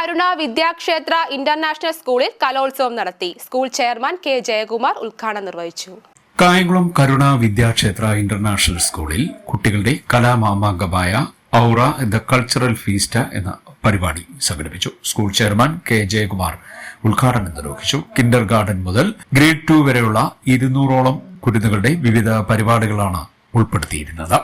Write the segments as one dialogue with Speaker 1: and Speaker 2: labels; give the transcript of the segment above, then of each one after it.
Speaker 1: കരുണ Vidyakshetra international സ്കൂളിൽ കലോത്സവം നടത്തി. സ്കൂൾ ചെയർമാൻ കെ ജയകുമാർ ഉദ്ഘാടനം നിർവഹിച്ചു.
Speaker 2: കായംകുളം കരുണ വിദ്യാക്ഷേത്ര ഇന്റർനാഷണൽ സ്കൂളിൽ കുട്ടികളുടെ കലാമാമാങ്കമായ ഔറ ദ കൾച്ചറൽ ഫീസ്റ്റ എന്ന പരിപാടി സംഘടിപ്പിച്ചു. സ്കൂൾ ചെയർമാൻ കെ ജയകുമാർ ഉദ്ഘാടനം നിർവഹിച്ചു. കിൻഡർ ഗാർഡൻ മുതൽ ഗ്രേഡ് ടു വരെയുള്ള ഇരുന്നൂറോളം കുരുന്നുകളുടെ വിവിധ പരിപാടികളാണ് ഉൾപ്പെടുത്തിയിരുന്നത്.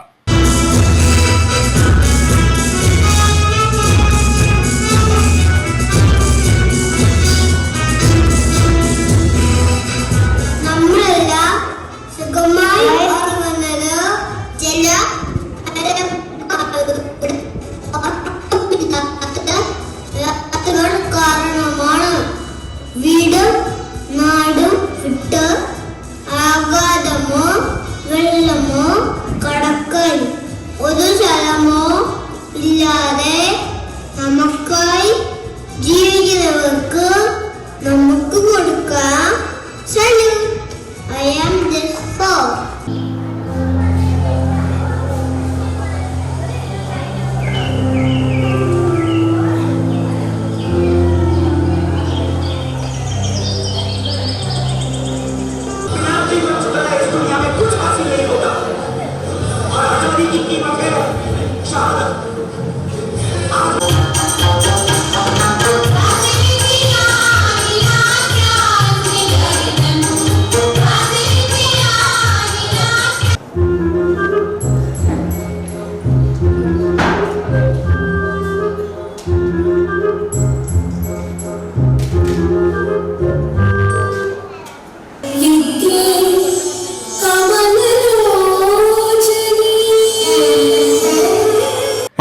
Speaker 3: Father.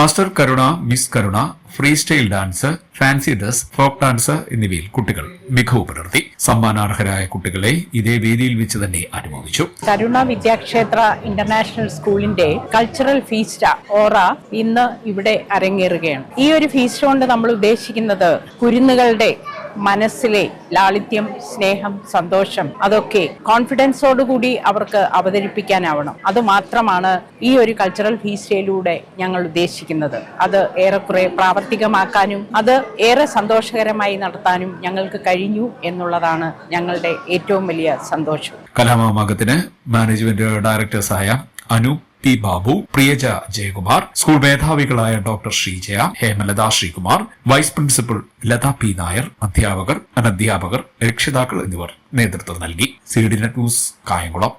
Speaker 2: Master Karuna miss Karuna freestyle dance fancy dress folk dance എന്നിവയിൽ കുട്ടികൾ മികവ് പുലർത്തി. സമ്മാനാർഹരായ കുട്ടികളെ ഇതേ വേദിയിൽ വെച്ച് തന്നെ അനുമോദിച്ചു.
Speaker 4: കരുണ വിദ്യാക്ഷേത്ര ഇന്റർനാഷണൽ സ്കൂളിന്റെ കൾച്ചറൽ ഫീസ്റ്റ ഓറ ഇന്ന് ഇവിടെ അരങ്ങേറുകയാണ്. ഈ ഒരു ഫീസ്റ്റ് കൊണ്ട് നമ്മൾ ഉദ്ദേശിക്കുന്നത് കുരുന്നുകളുടെ മനസ്സിലെ ലാളിത്യം സ്നേഹം സന്തോഷം അതൊക്കെ കോൺഫിഡൻസോടുകൂടി അവർക്ക് അവതരിപ്പിക്കാനാവണം. അത് മാത്രമാണ് ഈ ഒരു കൾച്ചറൽ ഫീസ്റ്റയിലൂടെ ഞങ്ങൾ ഉദ്ദേശിക്കുന്നത്. അത് ഏറെക്കുറെ പ്രാവർത്തികമാക്കാനും അത് ഏറെ സന്തോഷകരമായി നടത്താനും ഞങ്ങൾക്ക് കഴിഞ്ഞു എന്നുള്ളതാണ് ഞങ്ങളുടെ ഏറ്റവും വലിയ സന്തോഷം.
Speaker 2: കലാമാമാകത്തിന് മാനേജ്മെന്റ് ഡയറക്ടേഴ്സായ Anu P Babu Priyaja Jayakumar school മേധാവികളായ doctor Sreejaya Hemalatha Sreekumar vice principal Latha P Nair അധ്യാപകർ അനധ്യാപകർ രക്ഷിതാക്കൾ എന്നിവർ നേതൃത്വം നൽകി. C net news Kayamkulam.